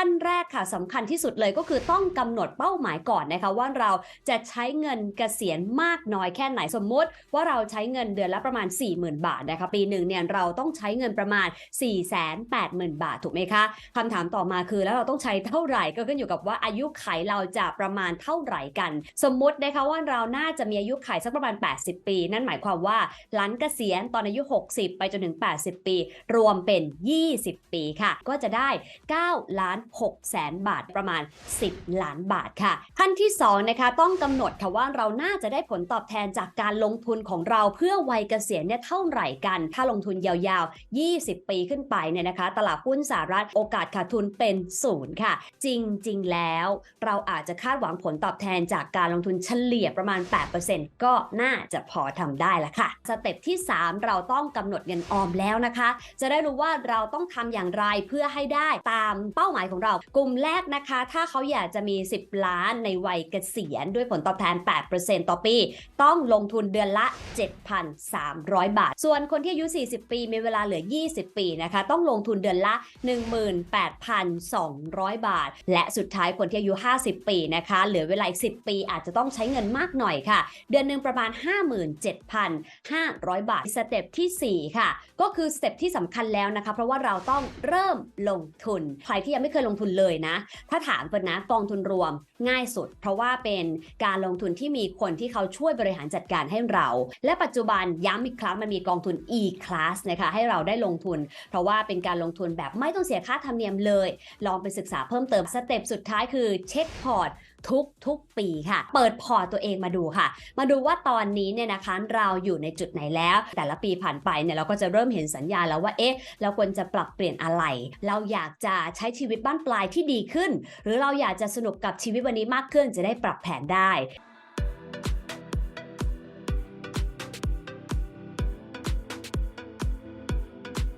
ขั้นแรกค่ะสำคัญที่สุดเลยก็คือต้องกำหนดเป้าหมายก่อนนะคะว่าเราจะใช้เงินเกษียณมากน้อยแค่ไหนสมมุติ ว่าเราใช้เงินเดือนละประมาณ 40,000 บาทนะคะปีหนึ่งเนี่ยเราต้องใช้เงินประมาณ 480,000 บาทถูกไหมคะคำถามต่อมาคือแล้วเราต้องใช้เท่าไหร่ก็ขึ้นอยู่กับว่าอายุไขเราจะประมาณเท่าไหร่กัน สมมุตินะคะว่าเราน่าจะมีอายุไขสักประมาณ 80 ปี นั่นหมายความว่าหลังเกษียณตอนอายุ 60 ไปจนถึง 80 ปี รวมเป็น 20 ปีค่ะ ก็จะได้ 9 ล้าน6แสนบาทประมาณ 10 ล้านบาทค่ะ ขั้นที่2นะคะต้องกำหนดค่ะว่าเราน่าจะได้ผลตอบแทนจากการลงทุนของเราเพื่อวัยเกษียณเนี่ยเท่าไหร่กัน ถ้าลงทุนยาวๆ 20 ปีขึ้นไปเนี่ยนะคะ ตลาดหุ้นสหรัฐโอกาสขาดทุนเป็นศูนย์ค่ะ จริงๆแล้ว เราอาจจะคาดหวังผลตอบแทนจากการลงทุนเฉลี่ยประมาณ 8%ก็น่าจะพอทำได้ละค่ะ สเต็ปที่ 3 เราต้องกำหนดเงินออมแล้วนะคะ จะได้รู้ว่าเราต้องทำอย่างไรเพื่อให้ได้ตามเป้าหมายของเรา กลุ่มแรกนะคะ ถ้าเขาอยากจะมี 10 ล้านในวัยเกษียณด้วยผลตอบแทน 8%ต่อปี ต้องลงทุนเดือนละ 7,300 บาท ส่วนคนที่อายุ 40 ปี มีเวลาเหลือ 20 ปีนะคะ ต้องลงทุนเดือนละ 18,200 บาท และสุดท้ายคนที่อายุ 50 ปีนะคะ เหลือเวลาอีก 10 ปี อาจจะต้องใช้เงินมากหน่อยค่ะ เดือนหนึ่งประมาณ 57,500 บาท สเต็ปทีสี่4 ค่ะ ก็คือสเต็ปที่สำคัญแล้วนะคะ เพราะว่าเราต้องเริ่มลงทุน ใครที่ยังไม่เคยลงทุนเลยนะ ถ้าถามเปิดนะกองทุนรวมง่ายสุด เพราะว่าเป็นการลงทุนที่มีคนที่เขาช่วยบริหารจัดการให้เรา และปัจจุบันย้ำอีกครั้งมันมีกองทุน e-class นะคะให้เราได้ลงทุน เพราะว่าเป็นการลงทุนแบบไม่ต้องเสียค่าธรรมเนียมเลย ลองไปศึกษาเพิ่มเติมสเต็ปสุดท้ายคือเช็คพอร์ต ทุกทุกปีค่ะ เปิดพอร์ตตัวเองมาดูค่ะ มาดูว่าตอนนี้เนี่ยนะคะเราอยู่ในจุดไหนแล้ว แต่ละปีผ่านไปเนี่ยเราก็จะเริ่มเห็นสัญญาณแล้วว่าเอ๊ะเราควรจะปรับเปลี่ยนอะไร เราอยากจะใช้ชีวิตบ้านปลายที่ดีขึ้น หรือเราอยากจะสนุกกับชีวิตวันนี้มากขึ้นจะได้ปรับแผนได้